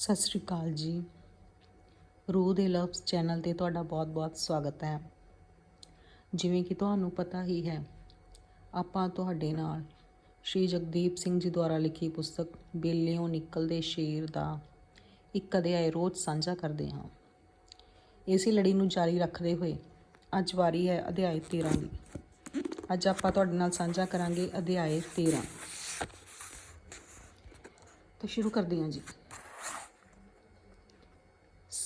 ਸਤਿ ਸ਼੍ਰੀ ਅਕਾਲ ਜੀ। ਰੂਹ ਦੇ ਲਵਸ ਚੈਨਲ ਤੇ ਤੁਹਾਡਾ ਬਹੁਤ-ਬਹੁਤ ਸਵਾਗਤ ਹੈ। ਜਿਵੇਂ ਕਿ ਤੁਹਾਨੂੰ ਪਤਾ ਹੀ ਹੈ, ਆਪਾਂ ਤੁਹਾਡੇ ਨਾਲ ਸ਼੍ਰੀ ਜਗਦੀਪ ਸਿੰਘ ਜੀ ਦੁਆਰਾ ਲਿਖੀ ਪੁਸਤਕ ਬੇਲਿਓਂ ਨਿਕਲਦੇ ਸ਼ੇਰ ਦਾ ਇੱਕ ਅਧਿਆਇ ਰੋਜ਼ ਸਾਂਝਾ ਕਰਦੇ ਹਾਂ। ਇਸੇ ਲੜੀ ਨੂੰ ਜਾਰੀ ਰੱਖਦੇ ਹੋਏ ਅੱਜ ਵਾਰੀ ਹੈ ਅਧਿਆਇ 13 ਦੀ। ਅੱਜ ਆਪਾਂ ਤੁਹਾਡੇ ਨਾਲ ਸਾਂਝਾ ਕਰਾਂਗੇ ਅਧਿਆਇ 13 ਤਾਂ ਸ਼ੁਰੂ ਕਰਦੇ ਹਾਂ ਜੀ।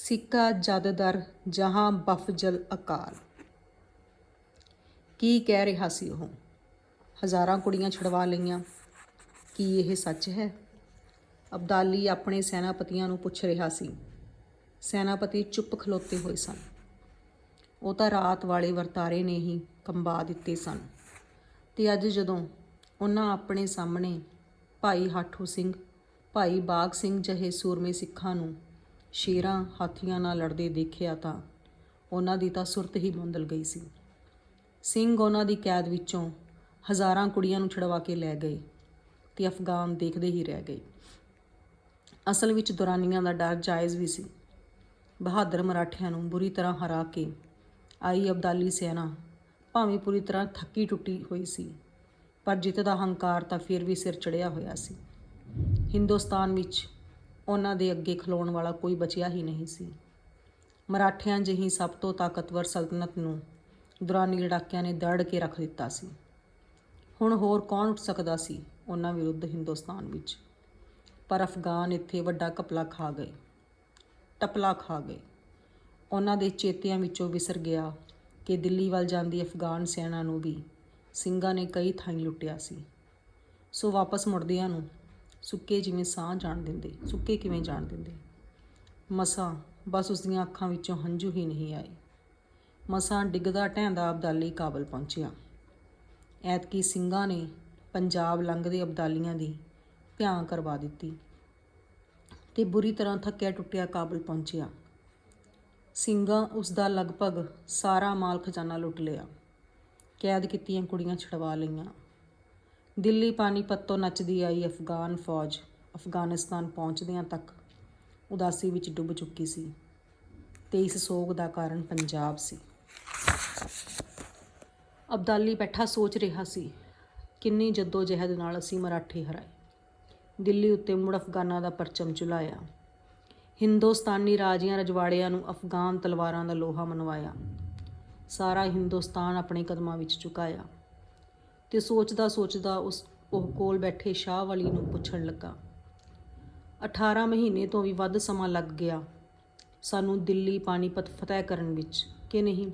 ਸਿੱਕਾ ਜਦਦਰ ਜਹਾਂ ਬਫਜਲ ਅਕਾਲ। ਕੀ ਕਹਿ ਰਿਹਾ ਸੀ ਉਹ? ਹਜ਼ਾਰਾਂ ਕੁੜੀਆਂ ਛਡਵਾ ਲਈਆਂ। ਕੀ ਇਹ ਸੱਚ ਹੈ? ਅਬਦਾਲੀ ਆਪਣੇ ਸੈਨਾਪਤੀਆਂ ਨੂੰ ਪੁੱਛ ਰਿਹਾ ਸੀ। ਸੈਨਾਪਤੀ ਚੁੱਪ ਖਲੋਤੇ ਹੋਏ ਸਨ। ਉਹ ਤਾਂ ਰਾਤ ਵਾਲੇ ਵਰਤਾਰੇ ਨੇ ਹੀ ਕੰਬਾ ਦਿੱਤੇ ਸਨ। ਤੇ ਅੱਜ ਜਦੋਂ ਉਹਨਾਂ ਆਪਣੇ ਸਾਹਮਣੇ ਭਾਈ ਹਾਠੂ ਸਿੰਘ, ਭਾਈ ਬਾਗ ਸਿੰਘ ਜਹੇ ਸੂਰਮੇ ਸਿੱਖਾਂ ਨੂੰ ਸ਼ੇਰਾਂ ਹਾਥੀਆਂ ਨਾਲ ਲੜਦੇ ਦੇਖਿਆ ਤਾਂ ਉਹਨਾਂ ਦੀ ਤਾਂ ਸੁਰਤ ਹੀ ਬੰਦਲ ਗਈ ਸੀ। ਸਿੰਘ ਉਹਨਾਂ ਦੀ ਕੈਦ ਵਿੱਚੋਂ ਹਜ਼ਾਰਾਂ ਕੁੜੀਆਂ ਨੂੰ ਛਡਵਾ ਕੇ ਲੈ ਗਏ ਤੇ ਅਫਗਾਨ ਦੇਖਦੇ ਹੀ ਰਹਿ ਗਏ। ਅਸਲ ਵਿੱਚ ਦੁਰਾਨੀਆਂ ਦਾ ਡਰ ਜਾਇਜ਼ ਵੀ ਸੀ। ਬਹਾਦਰ ਮਰਾਠਿਆਂ ਨੂੰ ਬੁਰੀ ਤਰ੍ਹਾਂ ਹਰਾ ਕੇ ਆਈ ਅਬਦਾਲੀ ਸੈਨਾ ਭਾਵੇਂ ਪੂਰੀ ਤਰ੍ਹਾਂ ਥੱਕੀ ਟੁੱਟੀ ਹੋਈ ਸੀ, ਪਰ ਜਿੱਤ ਦਾ ਹੰਕਾਰ ਤਾਂ ਫਿਰ ਵੀ ਸਿਰ ਚੜਿਆ ਹੋਇਆ ਸੀ। ਹਿੰਦੁਸਤਾਨ ਵਿੱਚ ਉਹਨਾਂ ਦੇ ਅੱਗੇ ਖਲੋਣ ਵਾਲਾ ਕੋਈ ਬਚਿਆ ਹੀ ਨਹੀਂ ਸੀ। ਮਰਾਠਿਆਂ ਜਿਹੀ ਸਭ ਤੋਂ ਤਾਕਤਵਰ ਸਲਤਨਤ ਨੂੰ ਦੁਰਾਨੀ ਲੜਾਕਿਆਂ ਨੇ ਦੜ ਕੇ ਰੱਖ ਦਿੱਤਾ ਸੀ। ਹੁਣ ਹੋਰ ਕੌਣ ਉੱਠ ਸਕਦਾ ਸੀ ਉਹਨਾਂ ਵਿਰੁੱਧ ਹਿੰਦੁਸਤਾਨ ਵਿੱਚ? ਪਰ ਅਫਗਾਨ ਇੱਥੇ ਵੱਡਾ ਕਪਲਾ ਖਾ ਗਏ, ਟਪਲਾ ਖਾ ਗਏ। ਉਹਨਾਂ ਦੇ ਚੇਤਿਆਂ ਵਿੱਚੋਂ ਵਿਸਰ ਗਿਆ ਕਿ ਦਿੱਲੀ ਵੱਲ ਜਾਂਦੀ ਅਫਗਾਨ ਸੈਨਾ ਨੂੰ ਵੀ ਸਿੰਘਾਂ ਨੇ ਕਈ ਥਾਈਂ ਲੁੱਟਿਆ ਸੀ। ਸੋ ਵਾਪਸ ਮੁੜਦਿਆਂ ਨੂੰ ਸੁੱਕੇ ਜਿਵੇਂ ਸਾਹ ਜਾਣ ਦਿੰਦੇ, ਸੁੱਕੇ ਕਿਵੇਂ ਜਾਣ ਦਿੰਦੇ। ਮਸਾਂ ਬਸ ਉਸ ਦੀਆਂ ਅੱਖਾਂ ਵਿੱਚੋਂ ਹੰਝੂ ਹੀ ਨਹੀਂ ਆਏ। ਮਸਾਂ ਡਿੱਗਦਾ ਢਹਿੰਦਾ ਅਬਦਾਲੀ ਕਾਬਲ ਪਹੁੰਚਿਆ। ਐਤਕੀ ਸਿੰਘਾਂ ਨੇ ਪੰਜਾਬ ਲੰਘਦੇ ਅਬਦਾਲੀਆਂ ਦੀ ਭਿਆਂ ਕਰਵਾ ਦਿੱਤੀ ਤੇ ਬੁਰੀ ਤਰ੍ਹਾਂ ਥੱਕਿਆ ਟੁੱਟਿਆ ਕਾਬਲ ਪਹੁੰਚਿਆ। ਸਿੰਘਾਂ ਉਸ ਦਾ ਲਗਭਗ ਸਾਰਾ ਮਾਲ ਖਜ਼ਾਨਾ ਲੁੱਟ ਲਿਆ। ਕੈਦ ਕੀਤੀਆਂ ਕੁੜੀਆਂ ਛਡਵਾ ਲਈਆਂ। ਦਿੱਲੀ ਪਾਣੀਪਤ ਤੋਂ ਨੱਚਦੀ ਆਈ ਅਫਗਾਨ ਫੌਜ, ਅਫਗਾਨਿਸਤਾਨ ਪਹੁੰਚਦਿਆਂ ਤੱਕ ਉਦਾਸੀ ਵਿੱਚ ਡੁੱਬ ਚੁੱਕੀ ਸੀ ਤੇ ਇਸ ਸੋਗ ਦਾ ਕਾਰਨ ਪੰਜਾਬ ਸੀ। ਅਬਦਾਲੀ ਬੈਠਾ ਸੋਚ ਰਿਹਾ ਸੀ, ਕਿੰਨੀ ਜੱਦੋ ਜਹਿਦ ਨਾਲ ਅਸੀਂ ਮਰਾਠੇ ਹਰਾਏ। ਦਿੱਲੀ ਉੱਤੇ ਮੁੜ ਅਫਗਾਨਾਂ ਦਾ ਪਰਚਮ ਚੁਲਾਇਆ। ਹਿੰਦੁਸਤਾਨੀ ਰਾਜਿਆਂ ਰਜਵਾੜਿਆਂ ਨੂੰ ਅਫਗਾਨ ਤਲਵਾਰਾਂ ਦਾ ਲੋਹਾ ਮਨਵਾਇਆ। ਸਾਰਾ ਹਿੰਦੁਸਤਾਨ ਆਪਣੇ ਕਦਮਾਂ ਵਿੱਚ ਝੁਕਾਇਆ। ਤੇ ਸੋਚਦਾ ਸੋਚਦਾ ਉਸ ਉਹ ਕੋਲ ਬੈਠੇ ਸ਼ਾਹ ਵਾਲੀ ਨੂੰ ਪੁੱਛਣ ਲੱਗਾ। 18 ਮਹੀਨੇ ਤੋਂ ਵੀ ਵੱਧ ਸਮਾਂ ਲੱਗ ਗਿਆ ਸਾਨੂੰ ਦਿੱਲੀ ਪਾਣੀਪਤ ਫਤਿਹ ਕਰਨ ਵਿੱਚ, ਕਿ ਨਹੀਂ?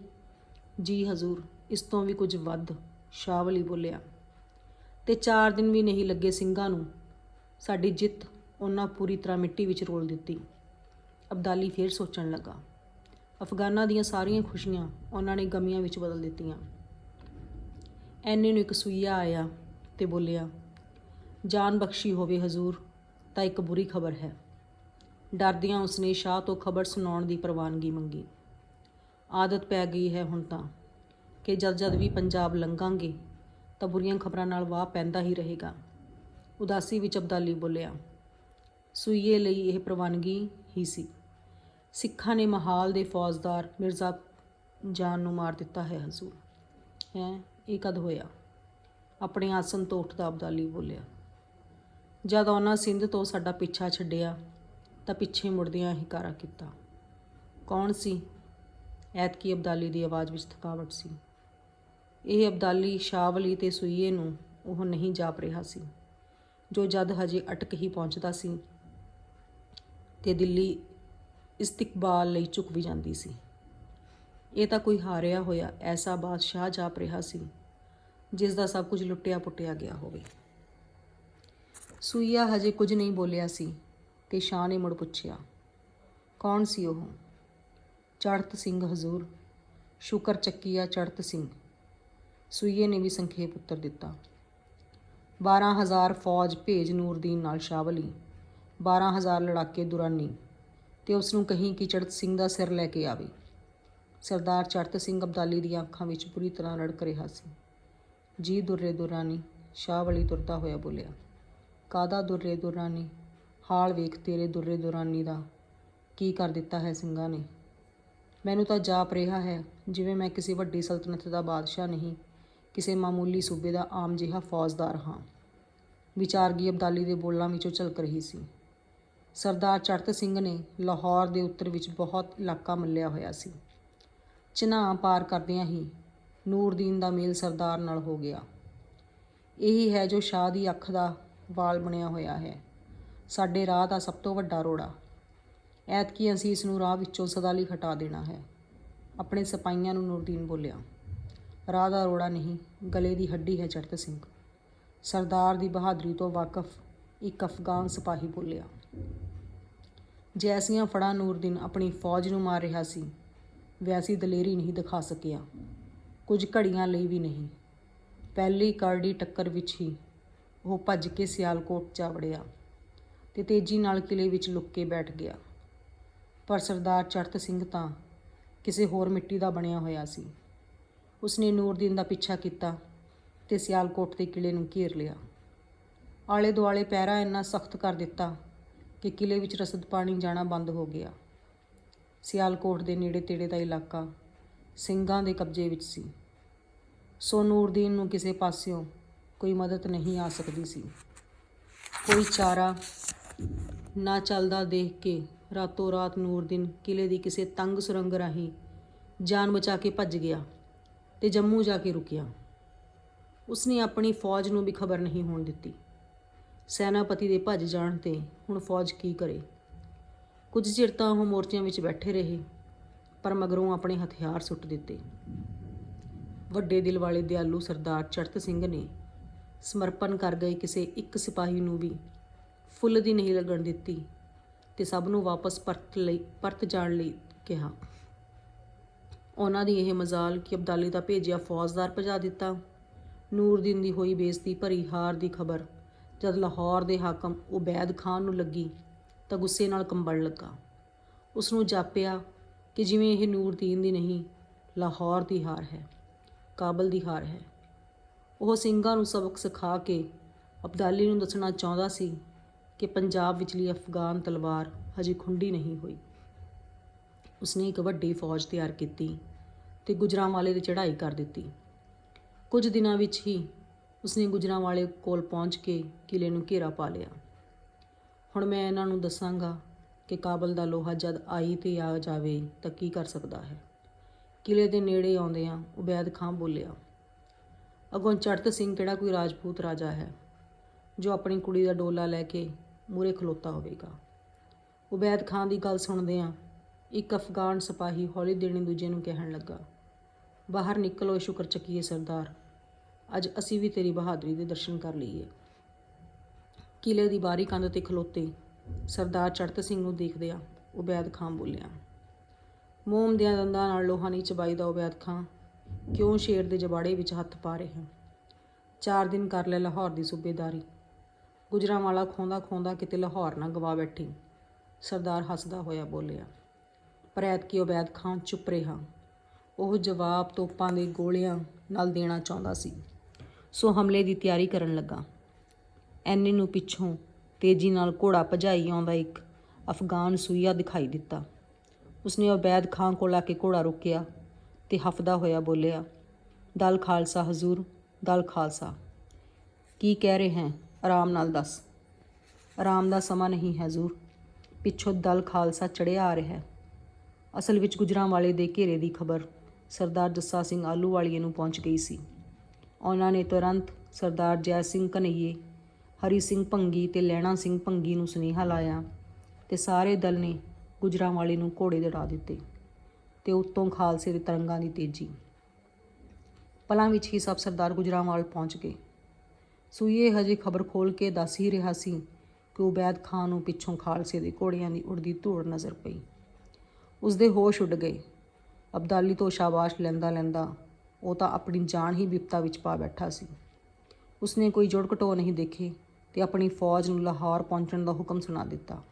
ਜੀ ਹਜ਼ੂਰ, ਇਸ ਤੋਂ ਵੀ ਕੁਝ ਵੱਧ, ਸ਼ਾਹ ਵਾਲੀ ਬੋਲਿਆ। ਤੇ 4 ਦਿਨ ਵੀ ਨਹੀਂ ਲੱਗੇ ਸਿੰਘਾਂ ਨੂੰ। ਸਾਡੀ ਜਿੱਤ ਉਹਨਾਂ ਪੂਰੀ ਤਰ੍ਹਾਂ ਮਿੱਟੀ ਵਿੱਚ ਰੋਲ ਦਿੱਤੀ। ਅਬਦਾਲੀ ਫੇਰ ਸੋਚਣ ਲੱਗਾ। ਅਫਗਾਨਾਂ ਦੀਆਂ ਸਾਰੀਆਂ ਖੁਸ਼ੀਆਂ ਉਹਨਾਂ ਨੇ ਗਮੀਆਂ ਵਿੱਚ ਬਦਲ ਦਿੱਤੀਆਂ। ਐਨੇ ਨੂੰ ਇੱਕ ਸੂਈਆ ਆਇਆ ਤੇ ਬੋਲਿਆ, ਜਾਨ ਬਖਸ਼ੀ ਹੋਵੇ ਹਜ਼ੂਰ, ਤਾਂ ਇੱਕ ਬੁਰੀ ਖਬਰ ਹੈ। ਡਰਦਿਆਂ ਉਸਨੇ ਸ਼ਾਹ ਤੋਂ ਖਬਰ ਸੁਣਾਉਣ ਦੀ ਪ੍ਰਵਾਨਗੀ ਮੰਗੀ। ਆਦਤ ਪੈ ਗਈ ਹੈ ਹੁਣ ਤਾਂ ਕਿ ਜਦ ਜਦ ਵੀ ਪੰਜਾਬ ਲੰਘਾਂਗੇ, ਤਾਂ ਬੁਰੀਆਂ ਖਬਰਾਂ ਨਾਲ ਵਾਹ ਪੈਂਦਾ ਹੀ ਰਹੇਗਾ। ਉਦਾਸੀ ਵਿੱਚ ਅਬਦਾਲੀ ਬੋਲਿਆ, ਸੂਈਏ ਲਈ ਇਹ ਪ੍ਰਵਾਨਗੀ ਹੀ ਸੀ। ਸਿੱਖਾਂ ਨੇ ਮਹਾਲ ਦੇ ਫੌਜਦਾਰ ਮਿਰਜ਼ਾ ਜਾਨ ਨੂੰ ਮਾਰ ਦਿੱਤਾ ਹੈ ਹਜ਼ੂਰ। ਹੈ? ਇਹ ਕਦ ਹੋਇਆ? ਆਪਣੇ ਆਸਨ ਤੋਂ ਉੱਠਦਾ ਅਬਦਾਲੀ ਬੋਲਿਆ, ਜਦ ਉਹਨਾਂ ਸਿੰਧ ਤੋਂ ਸਾਡਾ ਪਿੱਛਾ ਛੱਡਿਆ, ਤਾਂ ਪਿੱਛੇ ਮੁੜਦਿਆਂ ਹੀ ਕਾਰਾ ਕੀਤਾ। ਕੌਣ ਸੀ? ਐਤਕੀ ਅਬਦਾਲੀ ਦੀ ਆਵਾਜ਼ ਵਿੱਚ ਥਕਾਵਟ ਸੀ। ਇਹ ਅਬਦਾਲੀ ਸ਼ਾਵਲੀ ਤੇ ਸੂਈਏ ਨੂੰ ਉਹ ਨਹੀਂ ਜਾਪ ਰਿਹਾ ਸੀ, ਜੋ ਜਦ ਹਜੇ ਅਟਕ ਹੀ ਪਹੁੰਚਦਾ ਸੀ ਤੇ ਦਿੱਲੀ ਇਸਤਿਕਬਾਲ ਲਈ ਝੁਕ ਵੀ ਜਾਂਦੀ ਸੀ। ਇਹ ਤਾਂ ਕੋਈ ਹਾਰਿਆ ਹੋਇਆ ਐਸਾ ਬਾਦਸ਼ਾਹ ਜਾਪ ਰਿਹਾ ਸੀ ਜਿਸ ਦਾ ਸਭ ਕੁਝ ਲੁੱਟਿਆ ਪੁੱਟਿਆ ਗਿਆ ਹੋਵੇ। ਸੂਈਆ ਹਜੇ ਕੁਝ ਨਹੀਂ ਬੋਲਿਆ ਸੀ ਤੇ ਸ਼ਾਹ ਨੇ ਮੁੜ ਪੁੱਛਿਆ, ਕੌਣ ਸੀ ਉਹ? ਚੜਤ ਸਿੰਘ ਹਜ਼ੂਰ, ਸ਼ੁਕਰ ਚੱਕੀਆ ਚੜਤ ਸਿੰਘ। ਸੂਈਏ ਨੇ ਵੀ ਸੰਖੇਪ ਉੱਤਰ ਦਿੱਤਾ। 12000 ਫੌਜ ਭੇਜ ਨੂਰਦੀਨ ਨਾਲ ਸ਼ਾਵਲੀ 12000 ਲੜਾਕੇ ਦੁਰਾਨੀ, ਤੇ ਉਸ ਨੂੰ ਕਹੀਂ ਕਿ ਚੜਤ ਸਿੰਘ ਦਾ ਸਿਰ ਲੈ ਕੇ ਆਵੇ। ਸਰਦਾਰ ਚੜਤ ਸਿੰਘ ਅਬਦਾਲੀ ਦੀਆਂ ਅੱਖਾਂ ਵਿੱਚ ਪੂਰੀ ਤਰ੍ਹਾਂ ਰੜਕ ਰਿਹਾ ਸੀ। ਜੀ ਦੁਰਰੇ ਦੁਰਾਨੀ, ਸ਼ਾਹ ਵਲੀ ਤੁਰਦਾ ਹੋਇਆ ਬੋਲਿਆ। ਕਾਦਾ ਦੁਰਰੇ ਦੁਰਾਨੀ? ਹਾਲ ਵੇਖ ਤੇਰੇ ਦੁਰੇ ਦੁਰਾਨੀ ਦਾ। ਕੀ ਕਰ ਦਿੱਤਾ ਹੈ ਸਿੰਘਾਂ ਨੇ? ਮੈਨੂੰ ਤਾਂ ਜਾਪ ਰਿਹਾ ਹੈ, ਜਿਵੇਂ ਮੈਂ ਕਿਸੇ ਵੱਡੀ ਸਲਤਨਤ ਦਾ ਬਾਦਸ਼ਾਹ ਨਹੀਂ, ਕਿਸੇ ਮਾਮੂਲੀ ਸੂਬੇ ਦਾ ਆਮ ਜਿਹਾ ਫੌਜਦਾਰ ਹਾਂ। ਵਿਚਾਰਗੀ ਅਬਦਾਲੀ ਦੇ ਬੋਲਾਂ ਵਿੱਚੋਂ ਝਲਕ ਰਹੀ ਸੀ। ਸਰਦਾਰ ਚੜਤ ਸਿੰਘ ਨੇ ਲਾਹੌਰ ਦੇ ਉੱਤਰ ਵਿੱਚ ਬਹੁਤ ਇਲਾਕਾ ਮੱਲਿਆ ਹੋਇਆ ਸੀ। ਚਨਾਹ ਪਾਰ ਕਰਦਿਆਂ ਹੀ ਨੂਰਦੀਨ ਦਾ ਮੇਲ ਸਰਦਾਰ ਨਾਲ ਹੋ ਗਿਆ। ਇਹੀ ਹੈ ਜੋ ਸ਼ਾਹ ਦੀ ਅੱਖ ਦਾ ਵਾਲ ਬਣਿਆ ਹੋਇਆ ਹੈ। ਸਾਡੇ ਰਾਹ ਦਾ ਸਭ ਤੋਂ ਵੱਡਾ ਰੋੜਾ। ਐਤਕੀ ਅਸੀਂ ਇਸ ਨੂੰ ਰਾਹ ਵਿੱਚੋਂ ਸਦਾ ਲਈ ਹਟਾ ਦੇਣਾ ਹੈ। ਆਪਣੇ ਸਿਪਾਹੀਆਂ ਨੂੰ ਨੂਰਦੀਨ ਬੋਲਿਆ, ਰਾਹ ਦਾ ਰੋੜਾ ਨਹੀਂ, ਗਲੇ ਦੀ ਹੱਡੀ ਹੈ ਚੜਤ ਸਿੰਘ। ਸਰਦਾਰ ਦੀ ਬਹਾਦਰੀ ਤੋਂ ਵਾਕਫ ਇੱਕ ਅਫਗਾਨ ਸਿਪਾਹੀ ਬੋਲਿਆ, ਜੈਸੀਆਂ ਫੜਾ ਨੂਰਦੀਨ ਆਪਣੀ ਫੌਜ ਨੂੰ ਮਾਰ ਰਿਹਾ ਸੀ, ਵੈਸੀ ਦਲੇਰੀ ਨਹੀਂ ਦਿਖਾ ਸਕਿਆ। ਕੁਝ ਘੜੀਆਂ ਲਈ ਵੀ ਨਹੀਂ। ਪਹਿਲੀ ਕਰੜੀ ਟੱਕਰ ਵਿੱਚ ਹੀ ਉਹ ਭੱਜ ਕੇ ਸਿਆਲਕੋਟ ਜਾ ਵੜਿਆ ਤੇ ਤੇਜ਼ੀ ਨਾਲ ਕਿਲੇ ਵਿੱਚ ਲੁੱਕ ਕੇ ਬੈਠ ਗਿਆ। ਪਰ ਸਰਦਾਰ ਚੜਤ ਸਿੰਘ ਤਾਂ ਕਿਸੇ ਹੋਰ ਮਿੱਟੀ ਦਾ ਬਣਿਆ ਹੋਇਆ ਸੀ। ਉਸਨੇ ਨੂਰਦੀਨ ਦਾ ਪਿੱਛਾ ਕੀਤਾ ਤੇ ਸਿਆਲਕੋਟ ਦੇ ਕਿਲੇ ਨੂੰ ਘੇਰ ਲਿਆ। ਆਲੇ ਦੁਆਲੇ ਪਹਿਰਾ ਇੰਨਾ ਸਖਤ ਕਰ ਦਿੱਤਾ ਕਿ ਕਿਲੇ ਵਿੱਚ ਰਸਦ ਪਾਣੀ ਜਾਣਾ ਬੰਦ ਹੋ ਗਿਆ। ਸਿਆਲਕੋਟ ਦੇ ਨੇੜੇ ਤੇੜੇ ਦਾ ਇਲਾਕਾ ਸਿੰਘਾਂ ਦੇ ਕਬਜ਼ੇ ਵਿੱਚ ਸੀ। ਸੋ ਨੂਰਦੀਨ ਨੂੰ ਕਿਸੇ ਪਾਸਿਓਂ ਕੋਈ ਮਦਦ ਨਹੀਂ ਆ ਸਕਦੀ ਸੀ। ਕੋਈ ਚਾਰਾ ਨਾ ਚੱਲਦਾ ਦੇਖ ਕੇ ਰਾਤੋਂ ਰਾਤ ਨੂਰਦੀਨ ਕਿਲੇ ਦੀ ਕਿਸੇ ਤੰਗ ਸੁਰੰਗ ਰਾਹੀਂ ਜਾਨ ਬਚਾ ਕੇ ਭੱਜ ਗਿਆ ਤੇ ਜੰਮੂ ਜਾ ਕੇ ਰੁਕਿਆ। ਉਸਨੇ ਆਪਣੀ ਫੌਜ ਨੂੰ ਵੀ ਖਬਰ ਨਹੀਂ ਹੋਣ ਦਿੱਤੀ। ਸੈਨਾਪਤੀ ਦੇ ਭੱਜ ਜਾਣ ਤੇ ਹੁਣ ਫੌਜ ਕੀ ਕਰੇ? ਕੁਝ ਚਿਰ ਤਾਂ ਉਹ ਮੋਰਚਿਆਂ ਵਿੱਚ ਬੈਠੇ ਰਹੇ, ਪਰ ਮਗਰੋਂ ਆਪਣੇ ਹਥਿਆਰ ਸੁੱਟ ਦਿੱਤੇ। ਵੱਡੇ ਦਿਲ ਵਾਲੇ ਦਿਆਲੂ ਸਰਦਾਰ ਚੜਤ ਸਿੰਘ ਨੇ ਸਮਰਪਣ ਕਰ ਗਏ ਕਿਸੇ ਇੱਕ ਸਿਪਾਹੀ ਨੂੰ ਵੀ। ਫੁੱਲ ਦੀ ਨਹੀਂ ਲੱਗਣ ਦਿੱਤੀ ਤੇ ਸਭ ਨੂੰ ਵਾਪਸ ਪਰਤ ਲਈ, ਪਰਤ ਜਾਣ ਲਈ ਕਿਹਾ। ਉਹਨਾਂ ਦੀ ਇਹ ਮਜ਼ਾਲ ਕਿ ਅਬਦਾਲੀ ਦਾ ਭੇਜਿਆ ਫੌਜਦਾਰ ਭਜਾ ਦਿੱਤਾ। ਨੂਰਦੀਨ ਦੀ ਹੋਈ ਬੇਇੱਜ਼ਤੀ ਭਰੀ ਹਾਰ ਦੀ ਖਬਰ ਜਦ ਲਾਹੌਰ ਦੇ ਹਾਕਮ ਉਬੈਦ ਖਾਨ ਨੂੰ ਲੱਗੀ ਤਾਂ ਗੁੱਸੇ ਨਾਲ ਕੰਬਣ ਲੱਗਾ। ਉਸ ਨੂੰ ਜਾਪਿਆ ਕਿ ਜਿਵੇਂ ਇਹ ਨੂਰਦੀਨ ਦੀ ਨਹੀਂ, ਲਾਹੌਰ ਦੀ ਹਾਰ ਹੈ। ਕਾਬਲ ਦੀ ਹਾਰ ਹੈ। ਉਹ ਸਿੰਘਾਂ ਨੂੰ ਸਬਕ ਸਿਖਾ ਕੇ ਅਬਦਾਲੀ ਨੂੰ ਦੱਸਣਾ ਚਾਹੁੰਦਾ ਸੀ ਕਿ ਪੰਜਾਬ ਵਿਚਲੀ ਅਫਗਾਨ ਤਲਵਾਰ ਹਜੇ ਖੁੰਡੀ ਨਹੀਂ ਹੋਈ। ਉਸਨੇ ਇੱਕ ਵੱਡੀ ਫੌਜ ਤਿਆਰ ਕੀਤੀ ਤੇ ਗੁਜਰਾਂਵਾਲੇ ਦੀ ਚੜ੍ਹਾਈ ਕਰ ਦਿੱਤੀ। ਕੁਝ ਦਿਨਾਂ ਵਿੱਚ ਹੀ ਉਸਨੇ ਗੁਜਰਾਂਵਾਲੇ ਕੋਲ ਪਹੁੰਚ ਕੇ ਕਿਲੇ ਨੂੰ ਘੇਰਾ ਪਾ ਲਿਆ। ਹੁਣ ਮੈਂ ਇਹਨਾਂ ਨੂੰ ਦੱਸਾਂਗਾ ਕਿ ਕਾਬਲ ਦਾ ਲੋਹਾ ਜਦ ਆਈ ਤੇ ਆ ਜਾਵੇ ਤਾਂ ਕੀ ਕਰ ਸਕਦਾ ਹੈ। ਕਿਲੇ ਦੇ ਨੇੜੇ ਆਉਂਦਿਆਂ ਉਬੈਦ ਖਾਂ ਬੋਲਿਆ, ਅਗੋਂ ਚੜਤ ਸਿੰਘ ਕਿਹੜਾ ਕੋਈ ਰਾਜਪੂਤ ਰਾਜਾ ਹੈ, ਜੋ ਆਪਣੀ ਕੁੜੀ ਦਾ ਡੋਲਾ ਲੈ ਕੇ ਮੂਰੇ ਖਲੋਤਾ ਹੋਵੇਗਾ? ਉਬੈਦ ਖਾਂ ਦੀ ਗੱਲ ਸੁਣਦਿਆਂ ਇੱਕ ਅਫਗਾਨ ਸਿਪਾਹੀ ਹੌਲੀ ਦੇਣੀ ਦੂਜੇ ਨੂੰ ਕਹਿਣ ਲੱਗਾ, ਬਾਹਰ ਨਿਕਲੋ ਸ਼ੁਕਰ ਚੱਕੀਏ ਸਰਦਾਰ, ਅੱਜ ਅਸੀਂ ਵੀ ਤੇਰੀ ਬਹਾਦਰੀ ਦੇ ਦਰਸ਼ਨ ਕਰ ਲਈਏ। ਕਿਲੇ ਦੀ ਬਾਰੀ ਕੰਧ ਤੇ ਖਲੋਤੇ ਸਰਦਾਰ ਚੜਤ ਸਿੰਘ ਨੂੰ ਦੇਖਦਿਆਂ ਉਬੈਦ ਖਾਂ ਬੋਲਿਆ ਮੋਮ ਦੀਆਂ ਦੰਦਾਂ ਨਾਲ ਲੋਹਾ ਨਹੀਂ ਚਬਾਈਦਾ ਉਬੈਦ ਖਾਂ। ਕਿਉਂ ਸ਼ੇਰ ਦੇ ਜਬਾੜੇ ਵਿੱਚ ਹੱਥ ਪਾ ਰਿਹਾ ਚਾਰ ਦਿਨ ਕਰ ਲੈ ਲਾਹੌਰ ਦੀ ਸੂਬੇਦਾਰੀ। ਗੁਜਰਾਂਵਾਲਾ ਖੋਂਦਾ ਖੋਂਦਾ ਕਿਤੇ ਲਾਹੌਰ ਨਾ ਗਵਾ ਬੈਠੀ। ਸਰਦਾਰ ਹੱਸਦਾ ਹੋਇਆ ਬੋਲਿਆ, ਪਰ ਐਤਕੀ ਉਬੈਦ ਖਾਂ, ਚੁੱਪ ਰਿਹਾ। ਉਹ ਜਵਾਬ ਤੋਪਾਂ ਦੇ ਗੋਲਿਆਂ ਨਾਲ ਦੇਣਾ ਚਾਹੁੰਦਾ ਸੀ। ਸੋ ਹਮਲੇ ਦੀ ਤਿਆਰੀ ਕਰਨ ਲੱਗਾ। ਐਨੇ ਨੂੰ ਪਿੱਛੋਂ ਤੇਜ਼ੀ ਨਾਲ ਘੋੜਾ ਭਜਾਈ ਆਉਂਦਾ ਇੱਕ ਅਫਗਾਨ ਸੂਈਆ ਦਿਖਾਈ ਦਿੱਤਾ। ਉਸਨੇ ਉਬੈਦ ਖਾਂ ਕੋਲ ਆ ਕੇ ਘੋੜਾ ਰੋਕਿਆ ਤੇ ਹਫਦਾ ਹੋਇਆ ਬੋਲਿਆ, ਦਲ ਖਾਲਸਾ ਹਜ਼ੂਰ, ਦਲ ਖਾਲਸਾ। ਕੀ ਕਹਿ ਰਹੇ ਹੈ? ਆਰਾਮ ਨਾਲ ਦੱਸ। ਆਰਾਮ ਦਾ ਸਮਾਂ ਨਹੀਂ ਹੈ ਹਜ਼ੂਰ। ਪਿੱਛੋਂ ਦਲ ਖਾਲਸਾ ਚੜਿਆ ਆ ਰਿਹਾ ਹੈ। ਅਸਲ ਵਿੱਚ ਗੁਜਰਾਂਵਾਲੇ ਦੇ ਘੇਰੇ ਦੀ ਖਬਰ ਸਰਦਾਰ ਜੱਸਾ ਸਿੰਘ ਆਲੂਵਾਲੀਏ ਨੂੰ ਪਹੁੰਚ ਗਈ ਸੀ। ਉਹਨਾਂ ਨੇ ਤੁਰੰਤ ਸਰਦਾਰ ਜੈ ਸਿੰਘ ਕਨਈਏ ਹਰੀ ਸਿੰਘ ਭੰਗੀ ਤੇ ਲੈਣਾ ਸਿੰਘ ਭੰਗੀ ਨੂੰ ਸੁਨੇਹਾ ਲਾਇਆ ਤੇ ਸਾਰੇ ਦਲ ਨੇ ਗੁਜਰਾਂਵਾਲੇ ਨੂੰ ਘੋੜੇ ਦੜਾ ਦਿੱਤੇ ਤੇ ਉੱਤੋਂ ਖਾਲਸੇ ਦੇ ਤਰੰਗਾਂ ਦੀ ਤੇਜ਼ੀ। ਪਲਾਂ ਵਿੱਚ ਹੀ ਸਭ ਸਰਦਾਰ ਗੁਜਰਾਂਵਾਲ ਪਹੁੰਚ ਗਏ। ਸੂਈਏ ਹਜੇ ਖਬਰ ਖੋਲ ਕੇ ਦੱਸ ਹੀ ਰਿਹਾ ਸੀ ਕਿ ਉਬੈਦ ਖਾਨ ਨੂੰ ਪਿੱਛੋਂ ਖਾਲਸੇ ਦੇ ਘੋੜਿਆਂ ਦੀ ਉੜਦੀ ਧੂੜ ਨਜ਼ਰ ਪਈ। ਉਸਦੇ ਹੋਸ਼ ਉੱਡ ਗਏ। ਅਬਦਾਲੀ ਤੋਂ ਸ਼ਾਬਾਸ਼ ਲੈਂਦਾ ਲੈਂਦਾ ਉਹ ਤਾਂ ਆਪਣੀ ਜਾਨ ਹੀ ਵਿਪਤਾ ਵਿੱਚ ਪਾ ਬੈਠਾ ਸੀ। ਉਸਨੇ ਕੋਈ ਜੁੜ ਘਟੋ ਨਹੀਂ ਦੇਖੇ ਤੇ ਆਪਣੀ ਫੌਜ ਨੂੰ ਲਾਹੌਰ ਪਹੁੰਚਣ ਦਾ ਹੁਕਮ ਸੁਣਾ ਦਿੱਤਾ।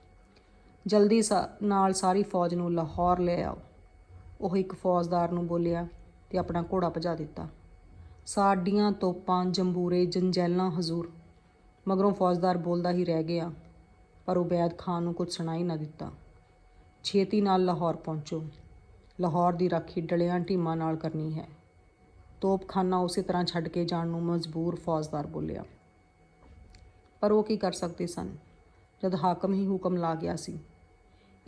ਜਲਦੀ ਸਾ- ਨਾਲ ਸਾਰੀ ਫੌਜ ਨੂੰ ਲਾਹੌਰ ਲੈ ਆਓ। ਉਹ ਇੱਕ ਫੌਜਦਾਰ ਨੂੰ ਬੋਲਿਆ ਤੇ ਆਪਣਾ ਘੋੜਾ ਭਜਾ ਦਿੱਤਾ। ਸਾਡੀਆਂ ਤੋਪਾਂ ਜੰਬੂਰੇ ਜੰਜੈਲਾਂ, ਹਜ਼ੂਰ। ਮਗਰੋਂ ਫੌਜਦਾਰ ਬੋਲਦਾ ਹੀ ਰਹਿ ਗਿਆ, ਪਰ ਉਬੈਦ ਖਾਨ ਨੂੰ ਕੁਝ ਸੁਣਾਈ ਨਾ ਦਿੱਤਾ। ਛੇਤੀ ਨਾਲ ਲਾਹੌਰ ਪਹੁੰਚੋ। ਲਾਹੌਰ ਦੀ ਰਾਖੀ ਡਲਿਆਂ ਢੀਮਾਂ ਨਾਲ ਕਰਨੀ ਹੈ। ਤੋਪਖਾਨਾ ਉਸੇ ਤਰ੍ਹਾਂ ਛੱਡ ਕੇ ਜਾਣ ਨੂੰ ਮਜਬੂਰ ਫੌਜਦਾਰ ਬੋਲਿਆ। ਪਰ ਉਹ ਕੀ ਕਰ ਸਕਦੇ ਸਨ? ਜਦ ਹਾਕਮ ਹੀ ਹੁਕਮ ਲਾ ਗਿਆ ਸੀ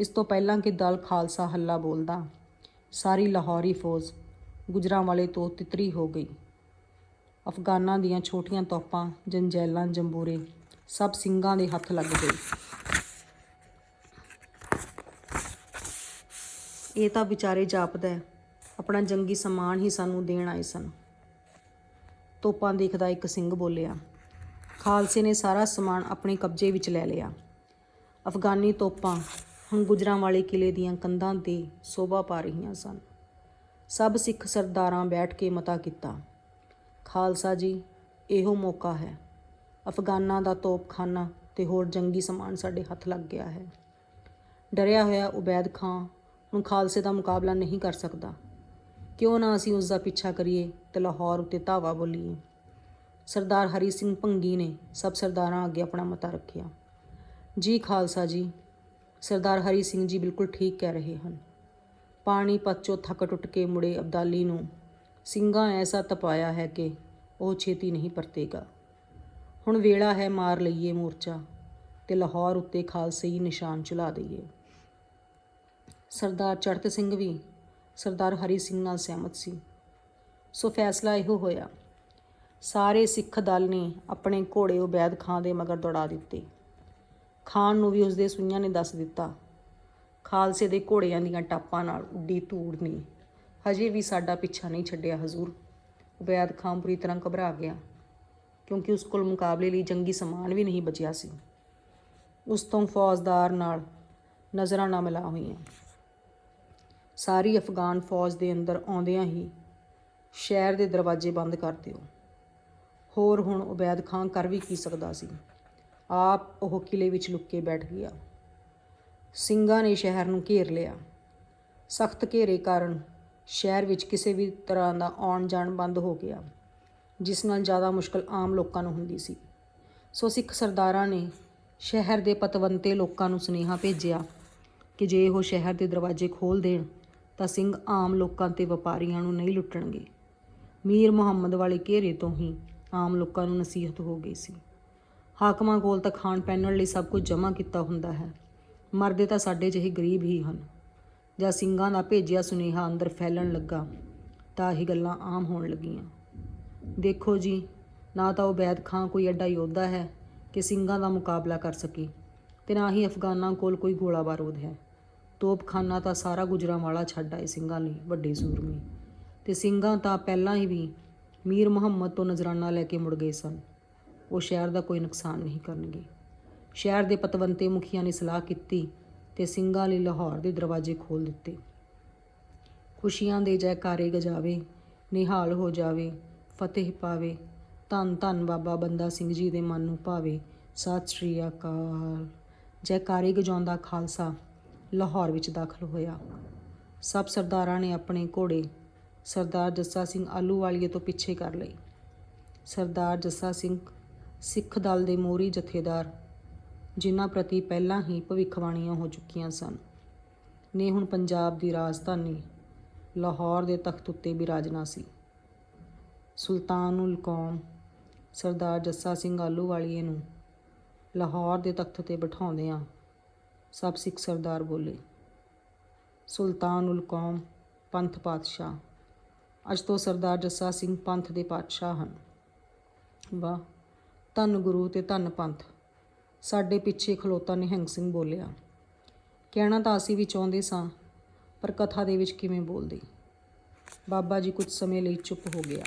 ਇਸ ਤੋਂ ਪਹਿਲਾਂ ਕਿ ਦਲ ਖਾਲਸਾ ਹੱਲਾ ਬੋਲਦਾ, ਸਾਰੀ ਲਾਹੌਰੀ ਫੌਜ ਗੁਜਰਾਂ ਵਾਲੇ ਤੋਂ ਤਿਤਰੀ ਹੋ ਗਈ। ਅਫਗਾਨਾਂ ਦੀਆਂ ਛੋਟੀਆਂ ਤੋਪਾਂ, ਜੰਜੈਲਾਂ, ਜੰਬੂਰੇ ਸਭ ਸਿੰਘਾਂ ਦੇ ਹੱਥ ਲੱਗ ਗਏ। ਇਹ ਤਾਂ ਵਿਚਾਰੇ ਜਾਪਦਾ ਆਪਣਾ ਜੰਗੀ ਸਮਾਨ ਹੀ ਸਾਨੂੰ ਦੇਣ ਆਏ ਸਨ। ਤੋਪਾਂ ਦੇਖਦਾ ਇੱਕ ਸਿੰਘ ਬੋਲਿਆ, ਖਾਲਸੇ ਨੇ ਸਾਰਾ ਸਮਾਨ ਆਪਣੇ ਕਬਜ਼ੇ ਵਿੱਚ ਲੈ ਲਿਆ। ਅਫਗਾਨੀ ਤੋਪਾਂ ਹੁਣ ਗੁਜਰਾਂ ਵਾਲੇ ਕਿਲੇ ਦੀਆਂ ਕੰਧਾਂ ਤੇ ਸੋਭਾ ਪਾ ਰਹੀਆਂ ਸਨ। ਸਭ ਸਿੱਖ ਸਰਦਾਰਾਂ ਬੈਠ ਕੇ ਮਤਾ ਕੀਤਾ, ਖਾਲਸਾ ਜੀ, ਇਹੋ ਮੌਕਾ ਹੈ। ਅਫਗਾਨਾਂ ਦਾ ਤੋਪਖਾਨਾ ਤੇ ਹੋਰ ਜੰਗੀ ਸਮਾਨ ਸਾਡੇ ਹੱਥ ਲੱਗ ਗਿਆ ਹੈ। ਡਰਿਆ ਹੋਇਆ ਉਬੈਦ ਖਾਂ ਹੁਣ ਖਾਲਸੇ ਦਾ ਮੁਕਾਬਲਾ ਨਹੀਂ ਕਰ ਸਕਦਾ। ਕਿਉਂ ਨਾ ਅਸੀਂ ਉਸ ਦਾ ਪਿੱਛਾ ਕਰੀਏ ਤੇ ਲਾਹੌਰ ਉੱਤੇ ਧਾਵਾ ਬੋਲੀਏ। ਸਰਦਾਰ ਹਰੀ ਸਿੰਘ ਭੰਗੀ ਨੇ ਸਭ ਸਰਦਾਰਾਂ ਅੱਗੇ ਆਪਣਾ ਮਤਾ ਰੱਖਿਆ, ਜੀ ਖਾਲਸਾ ਜੀ ਸਰਦਾਰ ਹਰੀ ਸਿੰਘ ਜੀ ਬਿਲਕੁਲ ਠੀਕ ਕਹਿ ਰਹੇ ਹਨ। ਪਾਣੀਪਤ ਚੋਂ ਥੱਕ ਟੁੱਟ ਕੇ ਮੁੜੇ ਅਬਦਾਲੀ ਨੂੰ, ਸਿੰਘਾਂ ਐਸਾ ਤਪਾਇਆ ਹੈ ਕਿ ਉਹ ਛੇਤੀ ਨਹੀਂ ਪਰਤੇਗਾ। ਹੁਣ ਵੇਲਾ ਹੈ ਮਾਰ ਲਈਏ ਮੋਰਚਾ ਤੇ ਲਾਹੌਰ ਉੱਤੇ ਖਾਲਸਈ ਨਿਸ਼ਾਨ ਚੁਲਾ ਦਈਏ। ਸਰਦਾਰ ਚੜਤ ਸਿੰਘ ਵੀ ਸਰਦਾਰ ਹਰੀ ਸਿੰਘ ਨਾਲ ਸਹਿਮਤ ਸੀ। ਸੋ ਫੈਸਲਾ ਇਹੋ ਹੋਇਆ। ਸਾਰੇ ਸਿੱਖ ਦਲ ਨੇ ਆਪਣੇ ਘੋੜੇ ਉਬੈਦ ਖਾਂ ਦੇ ਮਗਰ ਦੌੜਾ ਦਿੱਤੇ। ਖਾਨ ਨੂੰ ਵੀ ਉਸਦੇ ਸੂਈਆਂ ਨੇ ਦੱਸ ਦਿੱਤਾ। ਖਾਲਸੇ ਦੇ ਘੋੜਿਆਂ ਦੀਆਂ ਟਾਪਾਂ ਨਾਲ ਉੱਡੀ ਧੂੜ ਨੇ ਹਜੇ ਵੀ ਸਾਡਾ ਪਿੱਛਾ ਨਹੀਂ ਛੱਡਿਆ ਹਜ਼ੂਰ। ਉਬੈਦ ਖਾਂ ਪੂਰੀ ਤਰ੍ਹਾਂ ਘਬਰਾ ਗਿਆ, ਕਿਉਂਕਿ ਉਸ ਕੋਲ ਮੁਕਾਬਲੇ ਲਈ ਜੰਗੀ ਸਮਾਨ ਵੀ ਨਹੀਂ ਬਚਿਆ ਸੀ। ਉਸ ਤੋਂ ਫੌਜਦਾਰ ਨਾਲ ਨਜ਼ਰਾਂ ਨਾ ਮਿਲਾ ਹੋਈਆਂ। ਸਾਰੀ ਅਫਗਾਨ ਫੌਜ ਦੇ ਅੰਦਰ ਆਉਂਦਿਆਂ ਹੀ ਸ਼ਹਿਰ ਦੇ ਦਰਵਾਜ਼ੇ ਬੰਦ ਕਰ ਦਿਓ। ਹੋਰ ਹੁਣ ਉਬੈਦ ਖਾਂ ਕਰ ਵੀ ਕੀ ਸਕਦਾ ਸੀ? ਆਪ ਉਹ ਕਿਲੇ ਵਿੱਚ ਲੁੱਕ ਕੇ ਬੈਠ ਗਿਆ। ਸਿੰਘਾਂ ਨੇ ਸ਼ਹਿਰ ਨੂੰ ਘੇਰ ਲਿਆ। ਸਖਤ ਘੇਰੇ ਕਾਰਨ ਸ਼ਹਿਰ ਵਿੱਚ ਕਿਸੇ ਵੀ ਤਰ੍ਹਾਂ ਦਾ ਆਉਣ ਜਾਣ ਬੰਦ ਹੋ ਗਿਆ, ਜਿਸ ਨਾਲ ਜ਼ਿਆਦਾ ਮੁਸ਼ਕਲ ਆਮ ਲੋਕਾਂ ਨੂੰ ਹੁੰਦੀ ਸੀ। ਸੋ ਸਿੱਖ ਸਰਦਾਰਾਂ ਨੇ ਸ਼ਹਿਰ ਦੇ ਪਤਵੰਤੇ ਲੋਕਾਂ ਨੂੰ ਸੁਨੇਹਾ ਭੇਜਿਆ ਕਿ ਜੇ ਉਹ ਸ਼ਹਿਰ ਦੇ ਦਰਵਾਜ਼ੇ ਖੋਲ੍ਹ ਦੇਣ, ਤਾਂ ਸਿੰਘ ਆਮ ਲੋਕਾਂ ਤੇ ਵਪਾਰੀਆਂ ਨੂੰ ਨਹੀਂ ਲੁੱਟਣਗੇ। ਮੀਰ ਮੁਹੰਮਦ ਵਾਲੇ ਘੇਰੇ ਤੋਂ ਹੀ ਆਮ ਲੋਕਾਂ ਨੂੰ ਨਸੀਹਤ ਹੋ ਗਈ ਸੀ। ਹਾਕਮਾਂ ਕੋਲ ਤਾਂ ਖਾਣ ਪਹਿਨਣ ਲਈ ਸਭ ਕੁਝ ਜਮ੍ਹਾਂ ਕੀਤਾ ਹੁੰਦਾ ਹੈ। ਮਰਦੇ ਤਾਂ ਸਾਡੇ ਜਿਹੇ ਗਰੀਬ ਹੀ ਹਨ। ਜਾਂ ਸਿੰਘਾਂ ਦਾ ਭੇਜਿਆ ਸੁਨੇਹਾ ਅੰਦਰ ਫੈਲਣ ਲੱਗਾ, ਤਾਂ ਇਹ ਗੱਲਾਂ ਆਮ ਹੋਣ ਲੱਗੀਆਂ। ਦੇਖੋ ਜੀ, ਨਾ ਤਾਂ ਉਬੈਦ ਖਾਂ ਕੋਈ ਐਡਾ ਯੋਧਾ ਹੈ ਕਿ ਸਿੰਘਾਂ ਦਾ ਮੁਕਾਬਲਾ ਕਰ ਸਕੇ, ਤੇ ਨਾ ਹੀ ਅਫਗਾਨਾਂ ਕੋਲ ਕੋਈ ਗੋਲਾ ਬਾਰੂਦ ਹੈ। ਤੋਪਖਾਨਾ ਤਾਂ ਸਾਰਾ ਗੁਜਰਾਂ ਵਾਲਾ ਛੱਡ ਆਏ ਸਿੰਘਾਂ ਲਈ ਵੱਡੇ ਸੂਰਮੇ। ਤੇ ਸਿੰਘਾਂ ਤਾਂ ਪਹਿਲਾਂ ਹੀ ਵੀ ਮੀਰ ਮੁਹੰਮਦ ਤੋਂ ਨਜ਼ਰਾਨਾ ਲੈ ਕੇ ਮੁੜ ਗਏ ਸਨ। ਉਹ ਸ਼ਹਿਰ ਦਾ ਕੋਈ ਨੁਕਸਾਨ ਨਹੀਂ ਕਰਨਗੇ। ਸ਼ਹਿਰ ਦੇ ਪਤਵੰਤੇ ਮੁਖੀਆਂ ਨੇ ਸਲਾਹ ਕੀਤੀ ਤੇ ਸਿੰਘਾਂ ਲਈ ਲਾਹੌਰ ਦੇ ਦਰਵਾਜ਼ੇ ਖੋਲ੍ਹ ਦਿੱਤੇ। ਖੁਸ਼ੀਆਂ ਦੇ ਜੈਕਾਰੇ ਗਜਾਵੇ, ਨਿਹਾਲ ਹੋ ਜਾਵੇ, ਫਤਿਹ ਪਾਵੇ, ਧੰਨ ਧੰਨ ਬਾਬਾ ਬੰਦਾ ਸਿੰਘ ਜੀ ਦੇ ਮਨ ਨੂੰ ਭਾਵੇ। ਸਤਿ ਸ਼੍ਰੀ ਅਕਾਲ। ਜੈਕਾਰੇ ਗਜਾਉਂਦਾ ਖਾਲਸਾ ਲਾਹੌਰ ਵਿੱਚ ਦਾਖਲ ਹੋਇਆ। ਸਭ ਸਰਦਾਰਾਂ ਨੇ ਆਪਣੇ ਘੋੜੇ ਸਰਦਾਰ ਜੱਸਾ ਸਿੰਘ ਆਲੂਵਾਲੀਏ ਤੋਂ ਪਿੱਛੇ ਕਰ ਲਈ ਸਰਦਾਰ ਜੱਸਾ ਸਿੰਘ ਸਿੱਖ ਦਲ ਦੇ ਮੋਹਰੀ ਜਥੇਦਾਰ, ਜਿਨ੍ਹਾਂ ਪ੍ਰਤੀ ਪਹਿਲਾਂ ਹੀ ਭਵਿੱਖਬਾਣੀਆਂ ਹੋ ਚੁੱਕੀਆਂ ਸਨ, ਨੇ ਹੁਣ ਪੰਜਾਬ ਦੀ ਰਾਜਧਾਨੀ ਲਾਹੌਰ ਦੇ ਤਖਤ ਉੱਤੇ ਬਿਰਾਜਨਾ ਸੀ। ਸੁਲਤਾਨੁਲ ਕੌਮ ਸਰਦਾਰ ਜੱਸਾ ਸਿੰਘ ਆਲੂਵਾਲੀਏ ਨੂੰ ਲਾਹੌਰ ਦੇ ਤਖਤ ਤੇ ਬਿਠਾਉਂਦਿਆਂ ਸਭ ਸਿੱਖ ਸਰਦਾਰ ਬੋਲੇ ਸੁਲਤਾਨੁਲ ਕੌਮ ਪੰਥ ਪਾਤਸ਼ਾਹ, ਅੱਜ ਤੋਂ ਸਰਦਾਰ ਜੱਸਾ ਸਿੰਘ ਪੰਥ ਦੇ ਪਾਤਸ਼ਾਹ ਹਨ। ਵਾਹ! ਧੰਨ ਗੁਰੂ ਤੇ ਧੰਨ ਪੰਥ। ਸਾਡੇ ਪਿੱਛੇ ਖਲੋਤਾ ਨਿਹੰਗ ਸਿੰਘ ਬੋਲਿਆ, ਕਹਿਣਾ ਤਾਂ ਅਸੀਂ ਵੀ ਚਾਹੁੰਦੇ ਸਾਂ, ਪਰ ਕਥਾ ਦੇ ਵਿੱਚ ਕਿਵੇਂ ਬੋਲਦੇ? ਬਾਬਾ ਜੀ ਕੁਝ ਸਮੇਂ ਲਈ ਚੁੱਪ ਹੋ ਗਿਆ।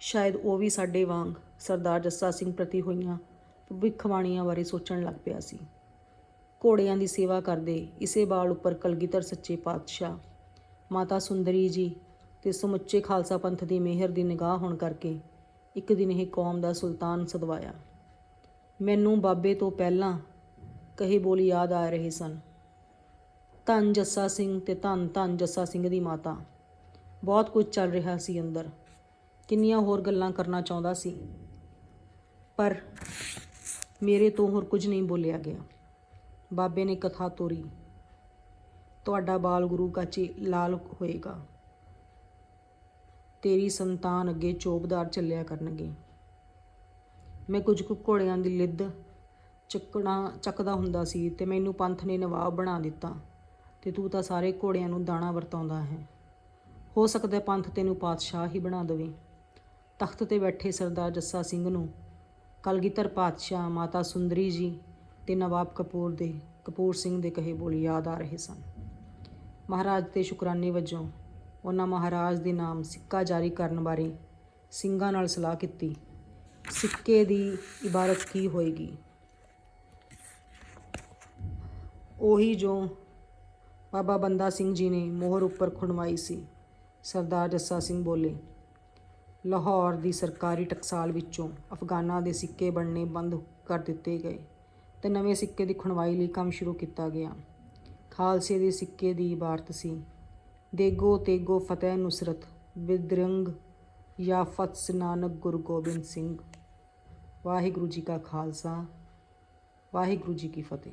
ਸ਼ਾਇਦ ਉਹ ਵੀ ਸਾਡੇ ਵਾਂਗ ਸਰਦਾਰ ਜੱਸਾ ਸਿੰਘ ਪ੍ਰਤੀ ਹੋਈਆਂ ਭਵਿੱਖਬਾਣੀਆਂ ਬਾਰੇ ਸੋਚਣ ਲੱਗ ਪਿਆ ਸੀ। ਘੋੜਿਆਂ ਦੀ ਸੇਵਾ ਕਰਦੇ ਇਸੇ ਬਾਲ ਉੱਪਰ ਕਲਗੀਧਰ ਸੱਚੇ ਪਾਤਸ਼ਾਹ, ਮਾਤਾ ਸੁੰਦਰੀ ਜੀ ਤੇ ਸਮੁੱਚੇ ਖਾਲਸਾ ਪੰਥ ਦੀ ਮਿਹਰ ਦੀ ਨਿਗਾਹ ਹੋਣ ਕਰਕੇ ਇੱਕ ਦਿਨ ਇਹ ਕੌਮ ਦਾ ਸੁਲਤਾਨ ਸਦਵਾਇਆ। ਮੈਨੂੰ ਬਾਬੇ ਤੋਂ ਪਹਿਲਾਂ ਕਹੇ ਬੋਲ ਯਾਦ ਆ ਰਹੇ ਸਨ। ਧੰਨ ਜੱਸਾ ਸਿੰਘ ਤੇ ਧੰਨ ਧੰਨ ਜੱਸਾ ਸਿੰਘ ਦੀ ਮਾਤਾ। ਬਹੁਤ ਕੁਝ ਚੱਲ ਰਿਹਾ ਸੀ ਅੰਦਰ। ਕਿੰਨੀਆਂ ਹੋਰ ਗੱਲਾਂ ਕਰਨਾ ਚਾਹੁੰਦਾ ਸੀ। ਪਰ ਮੇਰੇ ਤੋਂ ਹੋਰ ਕੁਝ ਨਹੀਂ ਬੋਲਿਆ ਗਿਆ। ਬਾਬੇ ਨੇ ਕਥਾ ਤੋਰੀ। ਤੁਹਾਡਾ ਬਾਲ ਗੁਰੂ ਕਾਚੀ ਲਾਲ ਹੋਏਗਾ। ਤੇਰੀ ਸੰਤਾਨ ਅੱਗੇ ਚੋਬਦਾਰ ਚੱਲਿਆ ਕਰਨਗੇ। ਮੈਂ ਕੁਝ ਕੁ ਘੋੜਿਆਂ ਦੀ ਲਿੱਦ ਚੱਕਣਾ, ਚੱਕਦਾ ਹੁੰਦਾ ਸੀ ਤੇ ਮੈਨੂੰ ਪੰਥ ਨੇ ਨਵਾਬ ਬਣਾ ਦਿੱਤਾ ਤੇ ਤੂੰ ਤਾਂ ਸਾਰੇ ਘੋੜਿਆਂ ਨੂੰ ਦਾਣਾ ਵਰਤਾਉਂਦਾ ਹੈ। ਹੋ ਸਕਦਾ ਪੰਥ ਤੈਨੂੰ ਪਾਤਸ਼ਾਹ ਹੀ ਬਣਾ ਦੇਵੇ। ਤਖਤ ਤੇ ਬੈਠੇ ਸਰਦਾਰ ਜੱਸਾ ਸਿੰਘ ਨੂੰ ਕਲਗੀਧਰ ਪਾਤਸ਼ਾਹ ਮਾਤਾ ਸੁੰਦਰੀ ਜੀ ਤੇ ਨਵਾਬ ਕਪੂਰ ਦੇ, ਕਪੂਰ ਸਿੰਘ ਦੇ ਕਹੇ ਬੋਲ ਯਾਦ ਆ ਰਹੇ ਸਨ। ਮਹਾਰਾਜ ਤੇ ਸ਼ੁਕਰਾਨੇ ਵਜੋਂ ਉਹਨਾਂ ਮਹਾਰਾਜ ਦੇ ਨਾਮ ਸਿੱਕਾ ਜਾਰੀ ਕਰਨ ਬਾਰੇ ਸਿੰਘਾਂ ਨਾਲ ਸਲਾਹ ਕੀਤੀ। ਸਿੱਕੇ ਦੀ ਇਬਾਰਤ ਕੀ ਹੋਏਗੀ? ਉਹੀ ਜੋ ਬਾਬਾ ਬੰਦਾ ਸਿੰਘ ਜੀ ਨੇ ਮੋਹਰ ਉੱਪਰ ਖੁਣਵਾਈ ਸੀ, ਸਰਦਾਰ ਜੱਸਾ ਸਿੰਘ ਬੋਲੇ। ਲਾਹੌਰ ਦੀ ਸਰਕਾਰੀ ਟਕਸਾਲ ਵਿੱਚੋਂ ਅਫਗਾਨਾਂ ਦੇ ਸਿੱਕੇ ਬਣਨੇ ਬੰਦ ਕਰ ਦਿੱਤੇ ਗਏ ਤੇ ਨਵੇਂ ਸਿੱਕੇ ਦੀ ਖੁਣਵਾਈ ਲਈ ਕੰਮ ਸ਼ੁਰੂ ਕੀਤਾ ਗਿਆ। ਖਾਲਸੇ ਦੇ ਸਿੱਕੇ ਦੀ ਇਬਾਰਤ ਸੀ। ਦੇਗੋ ਤੇਗੋ ਫਤਿਹ ਨੁਸਰਤ ਵਿਦਰੰਗ ਜਾਂ ਫਤਸ ਨਾਨਕ ਗੁਰੂ ਗੋਬਿੰਦ ਸਿੰਘ। ਵਾਹਿਗੁਰੂ ਜੀ ਕਾ ਖਾਲਸਾ, ਵਾਹਿਗੁਰੂ ਜੀ ਕੀ ਫਤਿਹ।